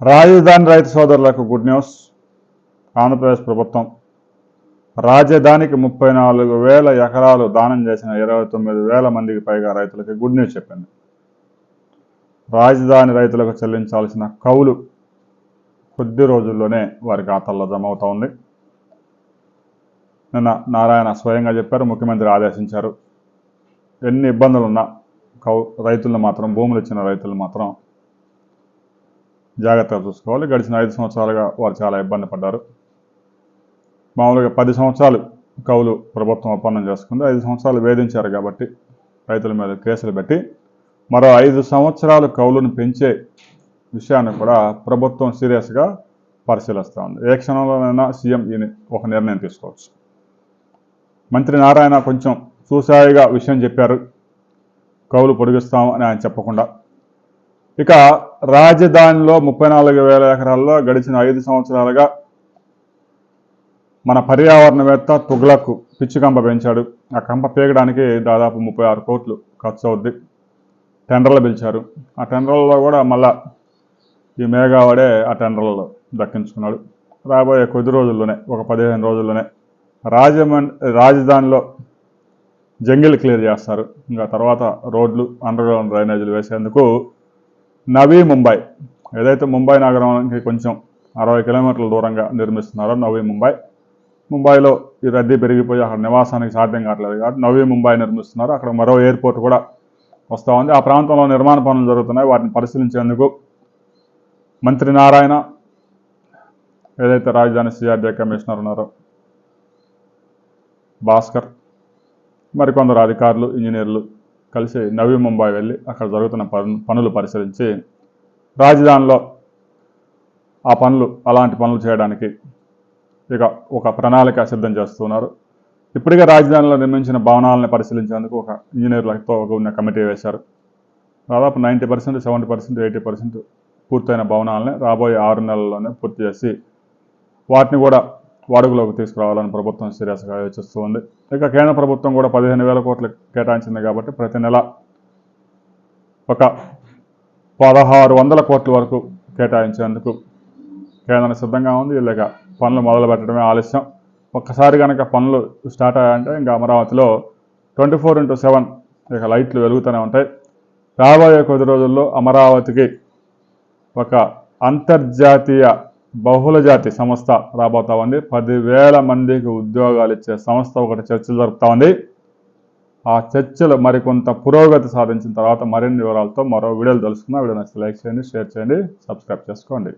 రాజధాని రైతు సోదరులకు గుడ్ న్యూస్. ఆంధ్రప్రదేశ్ ప్రభుత్వం. రాజధానికి ముప్పై నాలుగు వేల ఎకరాలు దానం చేసిన ఇరవై తొమ్మిది వేల మందికి పైగా రైతులకి గుడ్ న్యూస్ చెప్పింది. రాజధాని రైతులకు చెల్లించాల్సిన కౌలు కొద్ది రోజుల్లోనే వారి ఖాతాల్లో జమ అవుతా ఉంది. నిన్న నారాయణ స్వయంగా చెప్పారు ముఖ్యమంత్రి ఆదేశించారు. ఎన్ని ఇబ్బందులు ఉన్నా కౌ రైతులను మాత్రం భూములు ఇచ్చిన రైతులు మాత్రం జాగ్రత్తగా చూసుకోవాలి. గడిచిన ఐదు సంవత్సరాలుగా వారు చాలా ఇబ్బంది పడ్డారు. మామూలుగా పది సంవత్సరాలు కౌలు ప్రభుత్వం ఒప్పందం చేసుకుంది. ఐదు సంవత్సరాలు వేధించారు కాబట్టి రైతుల మీద కేసులు పెట్టి మరో ఐదు సంవత్సరాలు కౌలును పెంచే విషయాన్ని కూడా ప్రభుత్వం సీరియస్గా పరిశీలిస్తూ ఉంది. ఏ క్షణంలోనైనా సీఎం ఈ ఒక నిర్ణయం తీసుకోవచ్చు. మంత్రి నారాయణ కొంచెం చూసాయిగా విషయం చెప్పారు. కౌలు పొడిగిస్తాం అని ఆయన చెప్పకుండా ఇక రాజధానిలో ముప్పై నాలుగు వేల ఎకరాల్లో గడిచిన ఐదు సంవత్సరాలుగా మన పర్యావరణవేత్త తుగ్లకు పిచ్చి కంప పెంచాడు. ఆ కంప పీకడానికి దాదాపు ముప్పై ఆరు కోట్లు ఖర్చు అవుద్ది టెండర్లు పిలిచారు. ఆ టెండర్లలో కూడా మళ్ళా ఈ మేఘావాడే ఆ టెండర్లలో దక్కించుకున్నాడు. రాబోయే కొద్ది రోజుల్లోనే ఒక పదిహేను రోజుల్లోనే రాజమండ్రి రాజధానిలో జంగిల్ క్లియర్ చేస్తారు. ఇంకా తర్వాత రోడ్లు అండర్గ్రౌండ్ డ్రైనేజీలు వేసేందుకు నవీ ముంబై. ఏదైతే ముంబై నగరానికి కొంచెం అరవై కిలోమీటర్ల దూరంగా నిర్మిస్తున్నారో నవీ ముంబై. ముంబైలో ఈ రద్దీ పెరిగిపోయి అక్కడ నివాసానికి సాధ్యం కావట్లేదు కాబట్టి నవీ ముంబై నిర్మిస్తున్నారు. అక్కడ మరో ఎయిర్పోర్ట్ కూడా వస్తూ ఉంది. ఆ ప్రాంతంలో నిర్మాణ పనులు జరుగుతున్నాయి. వాటిని పరిశీలించేందుకు మంత్రి నారాయణ ఏదైతే రాజధాని సిఆర్డీఏ కమిషనర్ ఉన్నారో భాస్కర్ మరికొందరు అధికారులు ఇంజనీర్లు కలిసి నవీ ముంబై వెళ్ళి అక్కడ జరుగుతున్న పనులు పరిశీలించి రాజధానిలో ఆ పనులు అలాంటి పనులు చేయడానికి ఇక ఒక ప్రణాళిక సిద్ధం చేస్తున్నారు. ఇప్పటికే రాజధానిలో నిర్మించిన భవనాలను పరిశీలించేందుకు ఒక ఇంజనీర్లతో ఒక ఉన్న కమిటీ వేశారు. దాదాపు ninety percent seventy percent eighty percent పూర్తయిన భవనాలని రాబోయే ఆరు నెలల్లోనే పూర్తి చేసి వాటిని కూడా వాడుకలోకి తీసుకురావాలని ప్రభుత్వం సీరియస్గా యోచిస్తూ ఉంది. ఇక కేంద్ర ప్రభుత్వం కూడా పదిహేను వేల కోట్లు కేటాయించింది కాబట్టి ప్రతి నెల ఒక పదహారు వందల కోట్ల వరకు కేటాయించేందుకు కేంద్రం సిద్ధంగా ఉంది. లేక పనులు మొదలు పెట్టడమే ఆలస్యం. ఒక్కసారి కనుక పనులు స్టార్ట్ అయ్యాయంటే ఇంకా అమరావతిలో ట్వంటీ ఫోర్ ఇంటూ సెవెన్ ఇక లైట్లు వెలుగుతూనే ఉంటాయి. రాబోయే కొద్ది రోజుల్లో అమరావతికి ఒక అంతర్జాతీయ బహుళజాతి సంస్థ రాబోతా ఉంది. పదివేల మందికి ఉద్యోగాలు ఇచ్చే సంస్థ ఒకటి చర్చలు జరుపుతా ఉంది. ఆ చర్చలు మరికొంత పురోగతి సాధించిన తర్వాత మరిన్ని వివరాలతో మరో వీడియోలు తెలుసుకున్న వీడియో నచ్చితే లైక్ చేయండి షేర్ చేయండి సబ్స్క్రైబ్ చేసుకోండి.